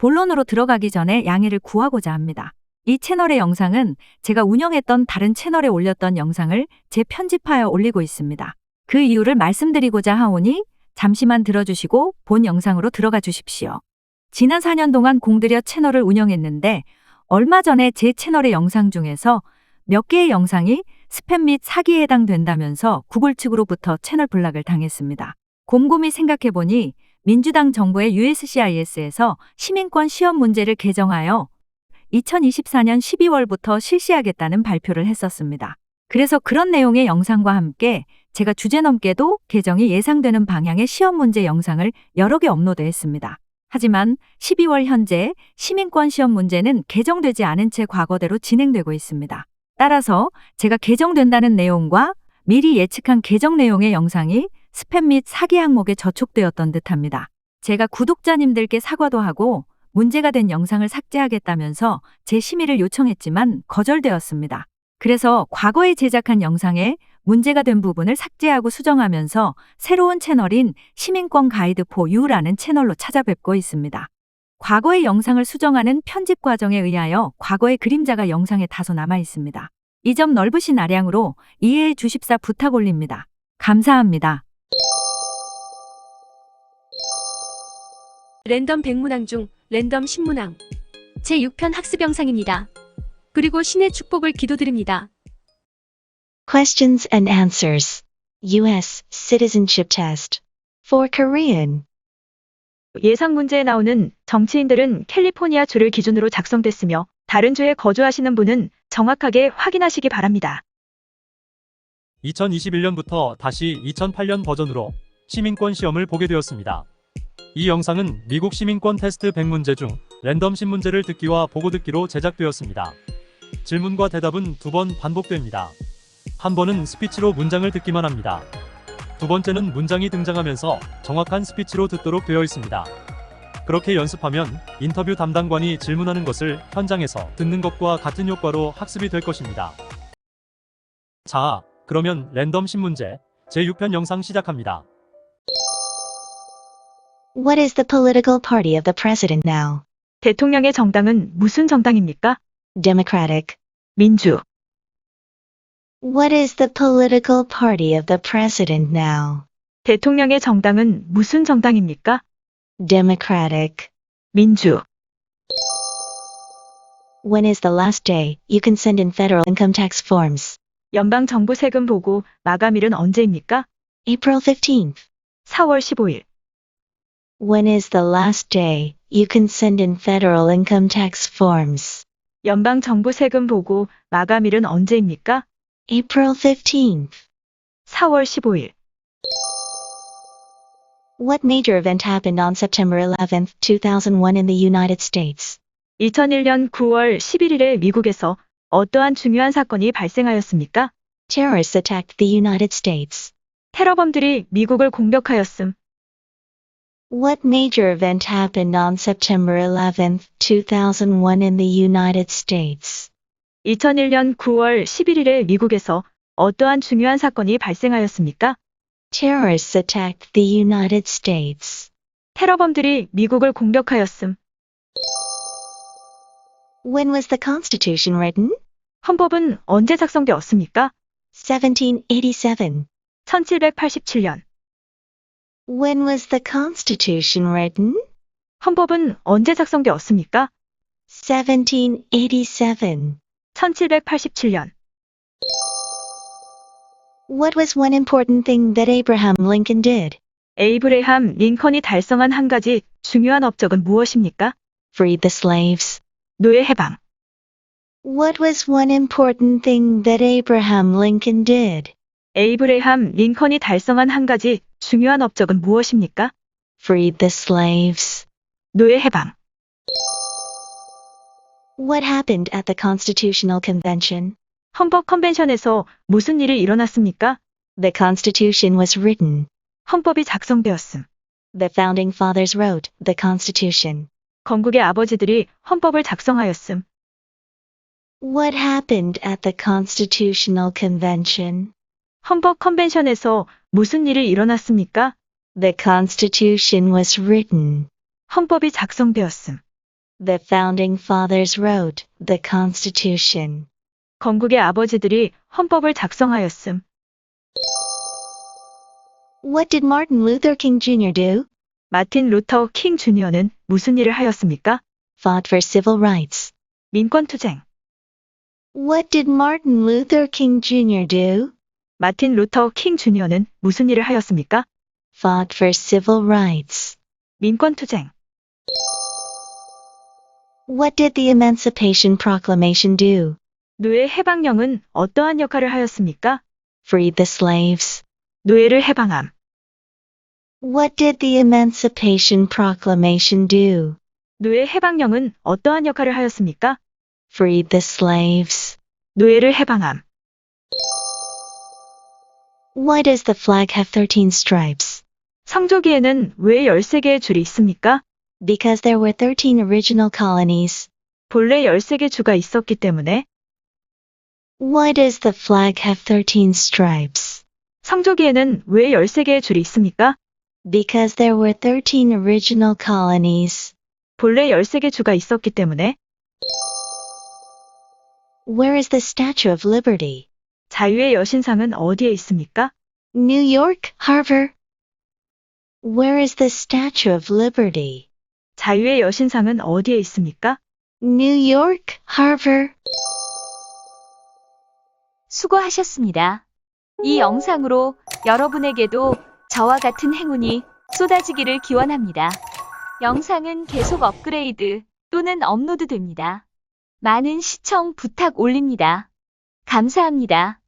본론으로 들어가기 전에 양해를 구하고자 합니다. 이 채널의 영상은 제가 운영했던 다른 채널에 올렸던 영상을 재편집하여 올리고 있습니다. 그 이유를 말씀드리고자 하오니 잠시만 들어주시고 본 영상으로 들어가 주십시오. 지난 4년 동안 공들여 채널을 운영했는데 얼마 전에 제 채널의 영상 중에서 몇 개의 영상이 스팸 및 사기에 해당된다면서 구글 측으로부터 채널 블락을 당했습니다. 곰곰이 생각해보니 민주당 정부의 USCIS에서 시민권 시험 문제를 개정하여 2024년 12월부터 실시하겠다는 발표를 했었습니다. 그래서 그런 내용의 영상과 함께 제가 주제 넘게도 개정이 예상되는 방향의 시험 문제 영상을 여러 개 업로드했습니다. 하지만 12월 현재 시민권 시험 문제는 개정되지 않은 채 과거대로 진행되고 있습니다. 따라서 제가 개정된다는 내용과 미리 예측한 개정 내용의 영상이 스팸 및 사기 항목에 저촉되었던 듯합니다. 제가 구독자님들께 사과도 하고 문제가 된 영상을 삭제하겠다면서 제 심의를 요청했지만 거절되었습니다. 그래서 과거에 제작한 영상에 문제가 된 부분을 삭제하고 수정하면서 새로운 채널인 시민권 가이드 포 유라는 채널로 찾아뵙고 있습니다. 과거의 영상을 수정하는 편집 과정에 의하여 과거의 그림자가 영상에 다소 남아 있습니다. 이 점 넓으신 아량으로 이해해 주십사 부탁 올립니다. 감사합니다. 랜덤 백문항 중 랜덤 신문항 제6편 학습 영상입니다. 그리고 신의 축복을 기도드립니다. Questions and answers. U.S. Citizenship Test. For Korean. 예상 문제에 나오는 정치인들은 캘리포니아 주를 기준으로 작성됐으며 다른 주에 거주하시는 분은 정확하게 확인하시기 바랍니다. 2021년부터 다시 2008년 버전으로 시민권 시험을 보게 되었습니다. 이 영상은 미국 시민권 테스트 100문제 중 랜덤 신문제를 듣기와 보고 듣기로 제작되었습니다. 질문과 대답은 두 번 반복됩니다. 한 번은 스피치로 문장을 듣기만 합니다. 두 번째는 문장이 등장하면서 정확한 스피치로 듣도록 되어 있습니다. 그렇게 연습하면 인터뷰 담당관이 질문하는 것을 현장에서 듣는 것과 같은 효과로 학습이 될 것입니다. 자, 그러면 랜덤 신문제 제6편 영상 시작합니다. What is the political party of the president now? 대통령의 정당은 무슨 정당입니까? Democratic. 민주. What is the political party of the president now? 대통령의 정당은 무슨 정당입니까? Democratic. 민주. When is the last day you can send in federal income tax forms? 연방 정부 세금 보고 마감일은 언제입니까? April 15th. 4월 15일. When is the last day you can send in federal income tax forms? 연방 정부 세금 보고 마감일은 언제입니까? April 15th. 4월 15일. What major event happened on September 11th, 2001 in the United States? 2001년 9월 11일에 미국에서 어떠한 중요한 사건이 발생하였습니까? Terrorists attacked the United States. 테러범들이 미국을 공격하였음. What major event happened on September 11th, 2001 in the United States? 2001년 9월 11일에 미국에서 어떠한 중요한 사건이 발생하였습니까? Terrorists attacked the United States. 테러범들이 미국을 공격하였음. When was the Constitution written? 헌법은 언제 작성되었습니까? 1787. 1787년. When was the Constitution written? 헌법은 언제 작성되었습니까? 1787. 1787년. What was one important thing that Abraham Lincoln did? 에이브레함 링컨이 달성한 한 가지 중요한 업적은 무엇입니까? Freed the slaves. 노예 해방. What was one important thing that Abraham Lincoln did? 에이브레함 링컨이 달성한 한 가지 중요한 업적은 무엇입니까? Freed the slaves. 노예 해방. What happened at the Constitutional Convention? 헌법 컨벤션에서 무슨 일이 일어났습니까? The Constitution was written. 헌법이 작성되었음. The founding fathers wrote the Constitution. 건국의 아버지들이 헌법을 작성하였음. What happened at the Constitutional Convention? 헌법 컨벤션에서 무슨 일이 일어났습니까? The Constitution was written. 헌법이 작성되었음. The founding fathers wrote the Constitution. 건국의 아버지들이 헌법을 작성하였음. What did Martin Luther King Jr. do? 마틴 루터 킹 주니어는 무슨 일을 하였습니까? Fought for civil rights. 민권 투쟁. What did Martin Luther King Jr. do? 마틴 루터 킹 주니어는 무슨 일을 하였습니까? Fought for civil rights. 민권 투쟁. What did the Emancipation Proclamation do? 노예 해방령은 어떠한 역할을 하였습니까? Freed the slaves. 노예를 해방함. What did the Emancipation Proclamation do? 노예 해방령은 어떠한 역할을 하였습니까? Freed the slaves. 노예를 해방함. Why does the flag have 13 stripes? 성조기에는 왜 13개의 줄이 있습니까? Because there were 13 original colonies. 본래 13개 주가 있었기 때문에 Why does the flag have 13 stripes? 성조기에는 왜 13개의 줄이 있습니까? Because there were 13 original colonies. 본래 13개 주가 있었기 때문에 Where is the Statue of Liberty? 자유의 여신상은 어디에 있습니까? New York, Harbor. Where is the Statue of Liberty? 자유의 여신상은 어디에 있습니까? New York, Harbor. 수고하셨습니다. 이 영상으로 여러분에게도 저와 같은 행운이 쏟아지기를 기원합니다. 영상은 계속 업그레이드 또는 업로드 됩니다. 많은 시청 부탁 올립니다. 감사합니다.